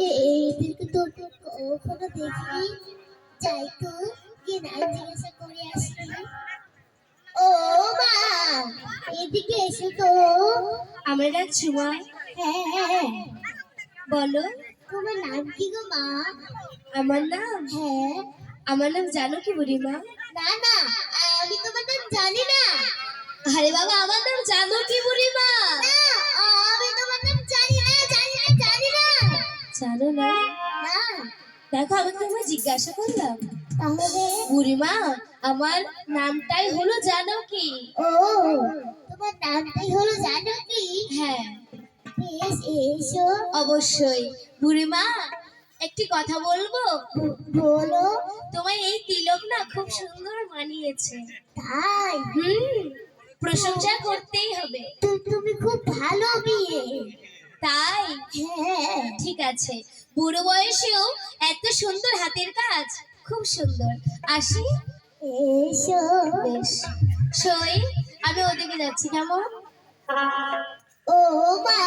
এদেরকে তো কখনো দেখিনি যাই তো গিয়ে জিজ্ঞাসা করে আসি। ও মা এদিকে এসো তো। আমরা ডাকছি মা। হ্যাঁ হ্যাঁ। বলো। তোমার নাম কি গো মা? আমার নাম? হ্যাঁ। আমার নাম জানো কি বুড়িমা না না আমি তোমার নাম জানি না। আরে বাবা আমার নাম জানো কি বুড়িমা না জানো না। দেখো আমি তোমায় জিজ্ঞাসা করলাম। তাহলে? বুড়িমা আমার নামটাই হলো জানো কি? ও তোমার নামটাই হলো জানো কি? হ্যাঁ। বেশ এসো। অবশ্যই। বুড়িমা একটি কথা বলব? বলো। তোমার এই তিলক না খুব সুন্দর মানিয়েছে। তাই? হুম প্রশংসা করতেই হবে। তুমি খুব ভালো বিয়ে তাই? হ্যাঁ। ঠিক আছে। বুড়ো বয়সেও এত সুন্দর হাতের কাজ। খুব সুন্দর। আসি। বেশ। সই আমি ওদিকে যাচ্ছি কেমন? ও মা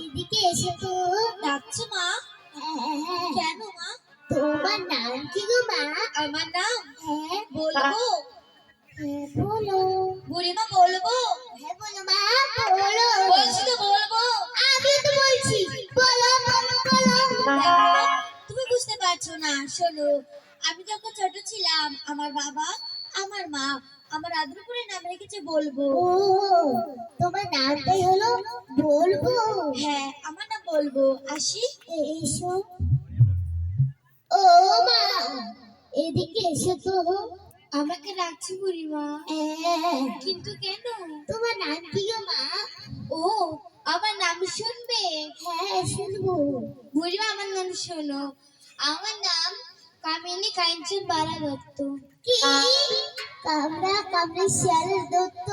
এদিকে এসো তো। ডাকছো মা? কেন মা? তোমার নাম কি গো মা? আমার নাম? হ্যাঁ। বলব? হ্যাঁ বলো। বুড়িমা বলব? হ্যাঁ বলো মা বলো। বলছি তো পারছ না শোনো। আমি যখন ছোট ছিলাম আমার বাবা আমার মা আমার আদর করে নাম রেখেছে বলব। ও তোমার নামটাই হলো বলব। হ্যাঁ আমার নাম বলব। আসি। এসো। ও মা এদিকে এসো তো। আমাকে ডাকছি বুড়িমা হ্যাঁ। কিন্তু কেন? তোমার নাম কি গো মা? ও আমার নাম শুনবে। হ্যাঁ শুনব। বুড়িমা আমার নাম শোনো। আমার নাম কামিনী কাঞ্চন বালা দত্ত। কি? কামড়া কামড়ে শিয়ালের দত্ত।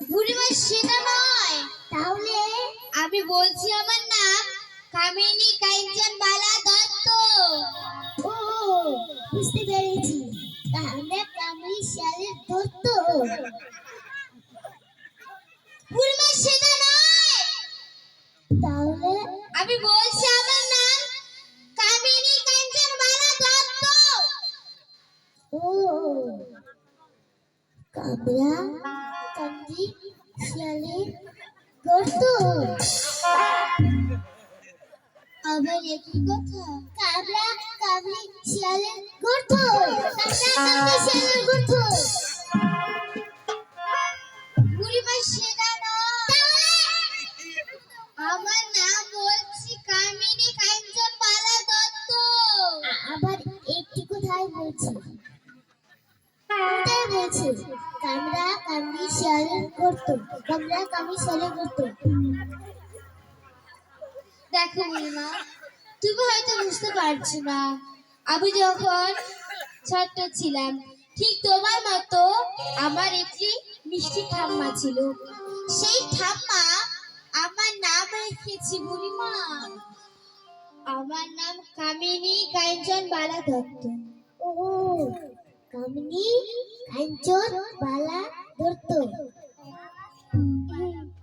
বুড়িমা সেটা নয়। তাহলে? আমি বলছি আমার নাম কামিনী কাঞ্চন বালা দত্ত। ও বুঝতে পেরেছি। কামড়া কামড়ে শিয়ালের দত্ত। বুড়িমা সেটা নয়। তাহলে? আমি বলছি আমার নাম কামিনী কাঞ্চন বালা দত্ত। ও কামড়া কামড়ি শিয়ালের দত্ত আবার একই কথা। কামরা কামড়ি শিয়ালের গর্ত। কামড়া কামড়ি শিয়ালের গর্ত। বলছি কোথায় বলছি কামড়া কামড়ি শিয়ালের গর্ত কামড়া কামড়ি শিয়ালের গর্ত দেখো বুড়িমা তুমি হয়তো বুঝতে পারছ না, আমি যখন ছোট্ট ছিলাম, ঠিক তোমার মতো আমার একটি মিষ্টি ঠাম্মা ছিল। সেই ঠাম্মা আমার নাম রেখেছি বুড়িমা। আমার নাম কামিনী কাঞ্চন বালা দত্ত কামনি কাঞ্চন বালা দত্ত।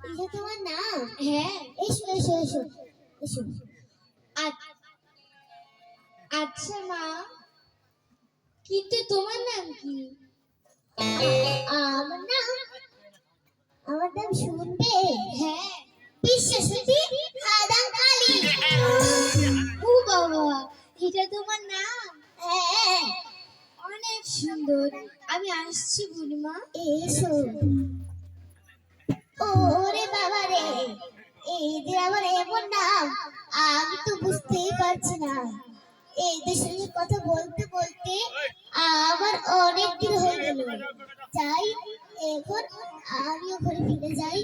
এটা তোমার নাম হ্যাঁ। এসো এসো এসো এসো। আচ্ছা মা কিন্তু তোমার নাম কি? আমার নাম আমার নাম শুনবে? হ্যাঁ। বিশ্বসতী সুন্দর। আমি আসছি বুড়িমা। এসো। ওরে বাবা রে এদের আমার এমন নাম আমি তো বুঝতেই পারছি না। এদের সঙ্গে কথা বলতে বলতে আমার অনেক দিন হয়ে গেল। যাই এখন আমিও ঘরে ফিরে যাই।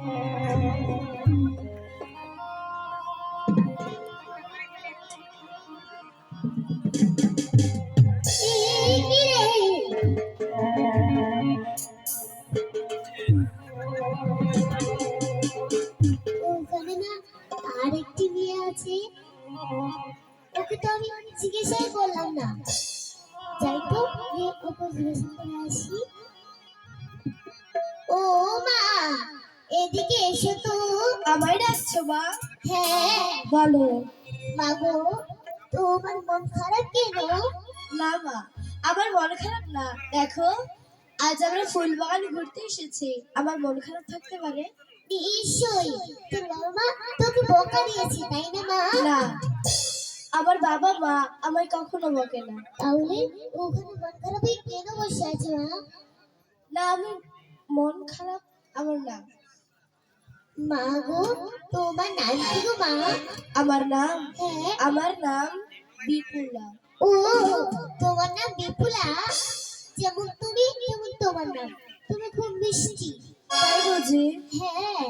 এই জিজ্ঞাসাই করলাম না। যাই তো গিয়ে ওকে জিজ্ঞাসা করে আসি মা এদিকে এসো তো। আমায় ডাকছো মা? হ্যাঁ। বলো। মাগো তোমার মন খারাপ কেন? না মা আমার মন খারাপ না। দেখো আজ আমরা ফুল বাগান ঘুরতে এসেছি। আমার মন খারাপ থাকতে পারে? নিশ্চয়ই। তোর বাবা মা তোকে বকা দিয়েছে তাই না মা? না। আমার বাবা মা আমায় কখনো বকে না। তাহলে ওখানে মন খারাপই কেন বসে আছে মা? না আমি মন খারাপ আমার না মা গো তোমার নাম কি গো মা? আমার নাম? হ্যাঁ। আমার নাম বিপুলা। ও তোমার নাম বিপুলা? যেমন তুমি তেমন তোমার নাম। তুমি খুব মিষ্টি। তাই বুঝি হ্যাঁ।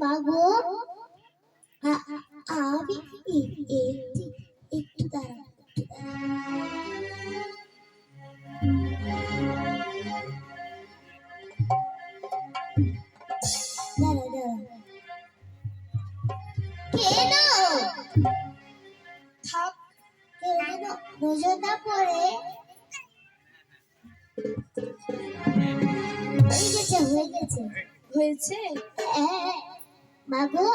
মা গো আমি একটু একটু কেউ নজর না পড়ে? হয়ে গেছে হয়ে গেছে। হয়েছে? হ্যাঁ, মাগো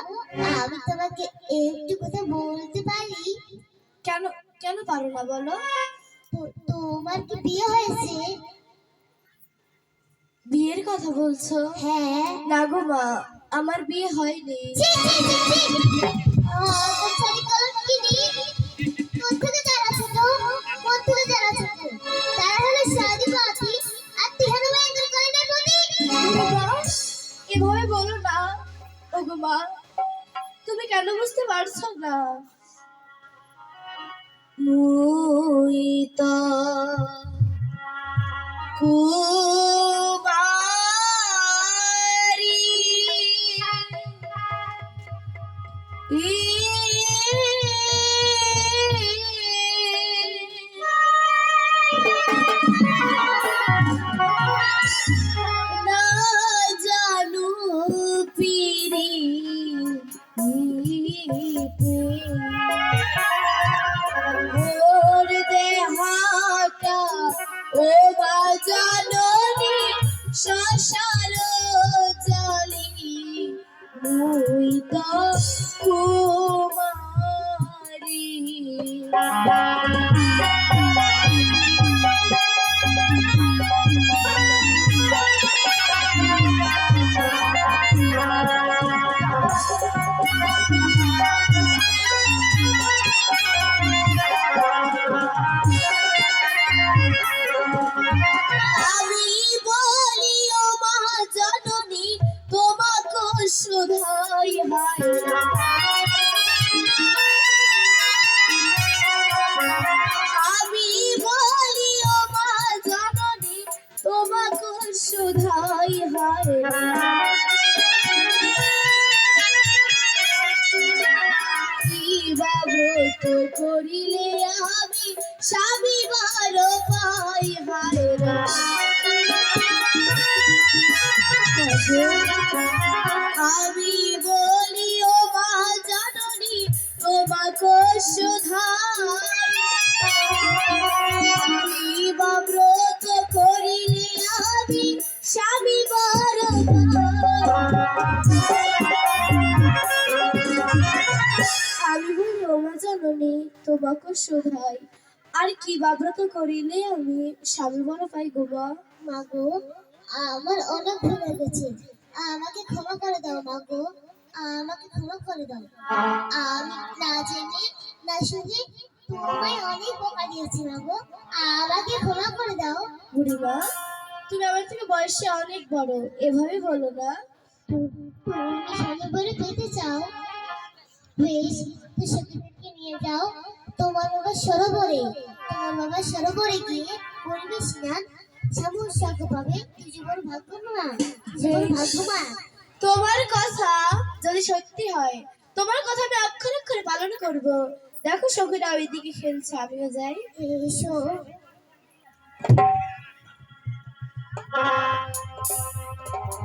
আমি তোমাকে একটু কথা বলতে পারি? কেন কেন পারো না বলো? তো- তোমার কি বিয়ে হয়েছে? বিয়ের কথা বলছো? হ্যাঁ। না গো মা আমার বিয়ে হয়নি। মা তুমি কেন বুঝতে পারছ না? মুই তো ওর দেহাটা ও মা শশার জলি মুই তো কুমারী। করিলে আমি স্বামী ভালো পাই হায় আমি তোমাকে শুধাই। আর কি বা করিলে আমি বড় পাই গো মা? মাগো আমার অনেক ভুল হয়ে গেছে। আমাকে ক্ষমা করে দাও মাগো। আমাকে ক্ষমা করে দাও। আমি না জেনে না শুনে তোমায় অনেক বোকা দিয়েছি মাগো। আমাকে ক্ষমা করে দাও। বুড়িমা তুমি আমার থেকে বয়সে অনেক বড়। এভাবে বলো না। তুমি স্বামী বলে পেতে চাও। বেশ তো নিয়ে যাও। তোমার বাবা সরোবরে তোমার বাবা সরোবরে গিয়ে করবে স্নান সামুর শাক পাবে। তুই জীবন ভাগ্যমা জীবন ভাগ্যমা তোমার কথা যদি সত্যি হয় তোমার কথা আমি অক্ষরে অক্ষরে পালন করব। দেখো সখীরা ওইদিকে খেলছে আমিও যাই। এসো।